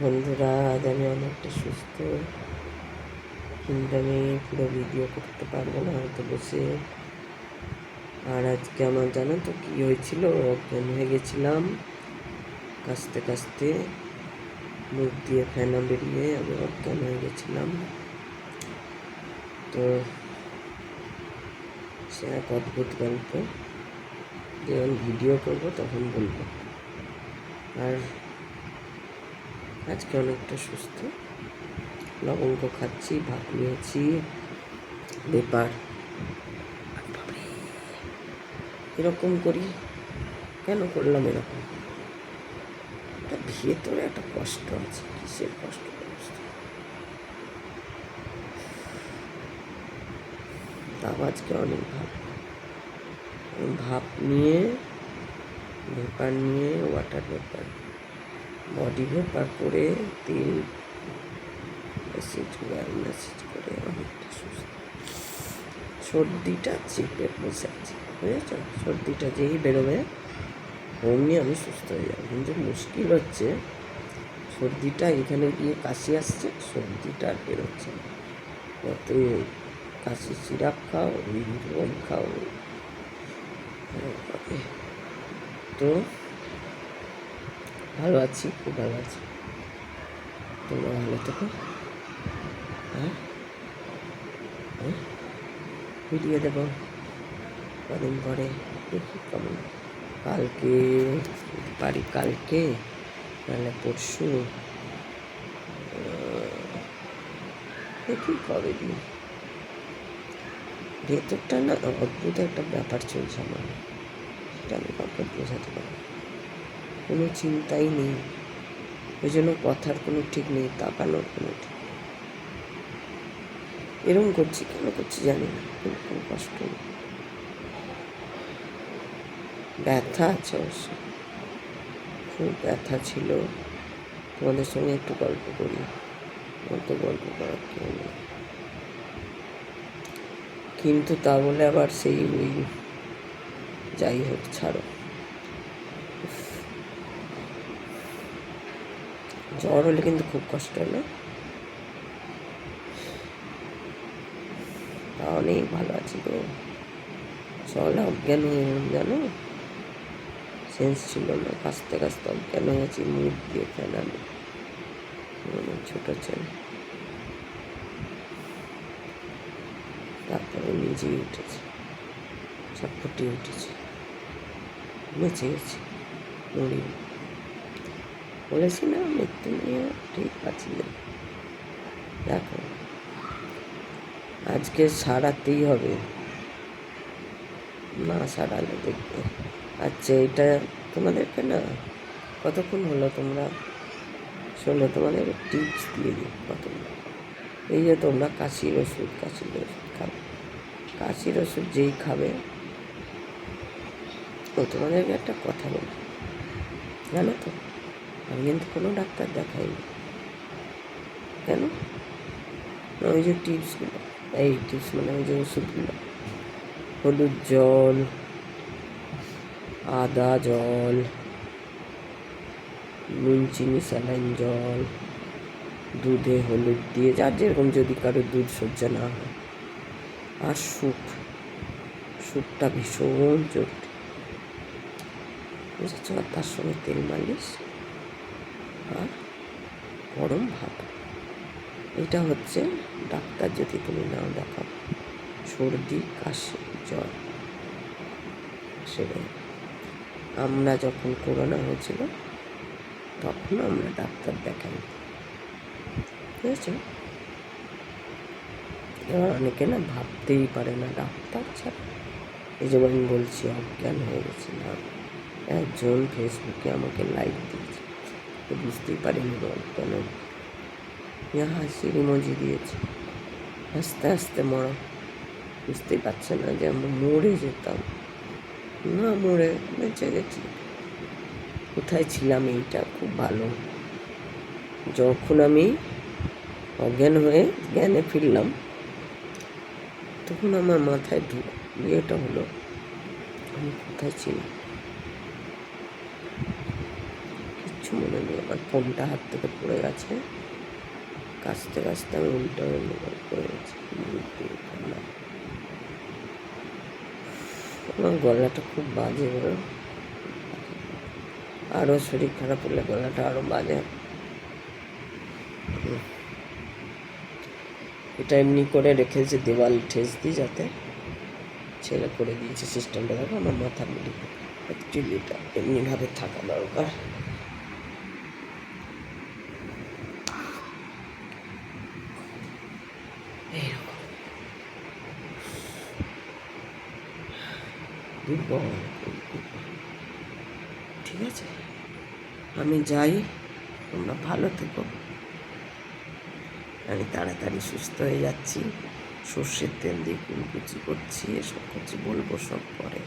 বন্ধুরা, আজ আমি অনেকটা সুস্থ। কিন্তু আমি পুরো ভিডিও করতে পারব না, হয়তো বসে। আর আজকে আমার জানো তো কী হয়েছিল? অজ্ঞান হয়ে গেছিলাম। কাস্তে কাস্তে মুখ দিয়ে ফেনা বেরিয়ে আমি অজ্ঞান হয়ে গেছিলাম। তো, সে এক অদ্ভুত গল্প। যখন ভিডিও করব তখন বলব। আর আজকে অনেকটা সুস্থ। লবঙ্গ খাচ্ছি, ভাত নিয়েছি। ব্যাপার এরকম করি? কেন করলাম এরকম? ভেতরে একটা কষ্ট আছে, কিসের কষ্ট তাও আজকে অনেক ভাব ভাপ নিয়ে ভেপার নিয়ে ওয়াটার ভেপার বডি ভেপার করে তেল মেসেজ মেসেজ করে, অনেকটা সুস্থ। সর্দিটা চেপে বসে আছে, বুঝেছ? সর্দিটা যেই বেরোবে, অমনি আমি সুস্থ হয়ে যাব। কিন্তু মুশকিল হচ্ছে, সর্দিটা এখানে গিয়ে কাশি আসছে, সর্দিটা আর বেরোচ্ছে না। কাশি সিরাপ খাও রোল খাও। তারপরে তো ভালো আছি, খুব ভালো আছি। তোমরা ভালো থেকো। হ্যাঁ? হ্যাঁ? ভিডিও দেবো। কদিন পরে দেখি কেমন। কালকে পারি কালকে, নাহলে পরশু। দেখি কবে দিই। ভেতরটা না অদ্ভুত একটা ব্যাপার চলছে আমার। সেটা আমি কাউকে বোঝাতে পারব না। কোনো চিন্তাই নেই। ওই জন্য কথার কোনো ঠিক নেই, তাকানোর কোনো ঠিক নেই। এরকম করছি কেন করছি জানি না কিন্তু কোনো কষ্ট নেই। ব্যথা আছে অবশ্য। খুব ব্যথা ছিল। তোমাদের সঙ্গে একটু গল্প করি। অত গল্প করার কেউ নেই। কিন্তু তা বলে আবার সেই ওই যাই হোক, ছাড়ো। জ্বর হলে কিন্তু খুব কষ্ট তা অনেক ভালো আছি তো। চল, অজ্ঞান হয়ে গেলাম, জানো? সেন্স ছিল না কাঁচতে কাঁচতে অজ্ঞান হয়ে গেছি, মুখ দিয়ে ফেলানো আমার ছোট ছেলে তারপরে নিজেই উঠেছে ছটফটিয়ে উঠেছে। বেঁচে গেছি নড়ি বলেছি না মৃত্যু নিয়ে ঠিক আছি। দেখো, আজকে সারাতেই হবে। না সারালে দেখবে। আচ্ছা এটা তোমাদেরকে না, কতক্ষণ হলো তোমরা? শোনো, তোমাদের টিপস দিয়ে দিই কত এই যে তোমরা কাশির ওষুধ কাশির ওষুধ খাবে। কাশির ওষুধ যেই খাবে, ও তোমাদেরকে একটা কথা বলি। জানো তো? আমি কিন্তু কোনো ডাক্তার দেখাইনি। কেন? ওই যে টিপসগুলো এই টিপস মানে ওই যে ওষুধগুলো। হলুদ জল, আদা জল নুন চিনি স্যালাইন জল, দুধে হলুদ দিয়ে যার যেরকম যদি কারও দুধ সহ্য না হয়। আর স্যুপ স্যুপটা ভীষণ জরুরি। বুঝেছ আর তার সঙ্গে তেল মালিশ। আর গরম ভাত এটা হচ্ছে ডাক্তার যদি তুমি নাও দেখাও। সর্দি, কাশি, জ্বর। সেটাই। আমরা যখন করোনা হয়েছিল, তখন আমরা ডাক্তার দেখাই। বুঝেছ? এবার অনেকে না ভাবতেই পারে না, ডাক্তার ছাড়া। এই যে আমি বলছি, অজ্ঞান হয়ে গেছিলাম একজন ফেসবুকে আমাকে লাইক দিয়েছে। তো বুঝতেই পারিনি কেন ইয়া হাসির ইমোজি দিয়েছে। আস্তে আস্তে মরা। বুঝতেই পারছে না যে আমরা মরে যেতাম। না মরে বেঁচে গেছি কোথায় ছিলাম এইটা? খুব ভালো। যখন আমি অজ্ঞান হয়ে জ্ঞানে ফিরলাম, তখন আমার মাথায় ঢুক ইয়েটা হলো, আমি কোথায় ছিলাম? কিচ্ছু মনে নেই আমার ফোনটা হাত থেকে পড়ে গেছে। কাছতে কাছতে আমি উল্টো উল্টো করে গেছি আমার গলাটা খুব বাজে বলো আরও শরীর খারাপ হলে গলাটা আরও বাজে। এটা এমনি করে রেখেছে দেওয়াল ঠেস দিই যাতে ছেলে করে দিয়েছে সিস্টেমটা দেখো আমার মাথা মিলি অ্যাকচুয়ালি এটা এমনিভাবে থাকা দরকার। এইরকম। দুর্বল, দুর্বল। ঠিক আছে আমি যাই তোমরা ভালো থেকো আমি তাড়াতাড়ি সুস্থ হয়ে যাচ্ছি সর্ষের তেল দিয়ে কুলকুচি করছি এসব করছি বলব সব পরে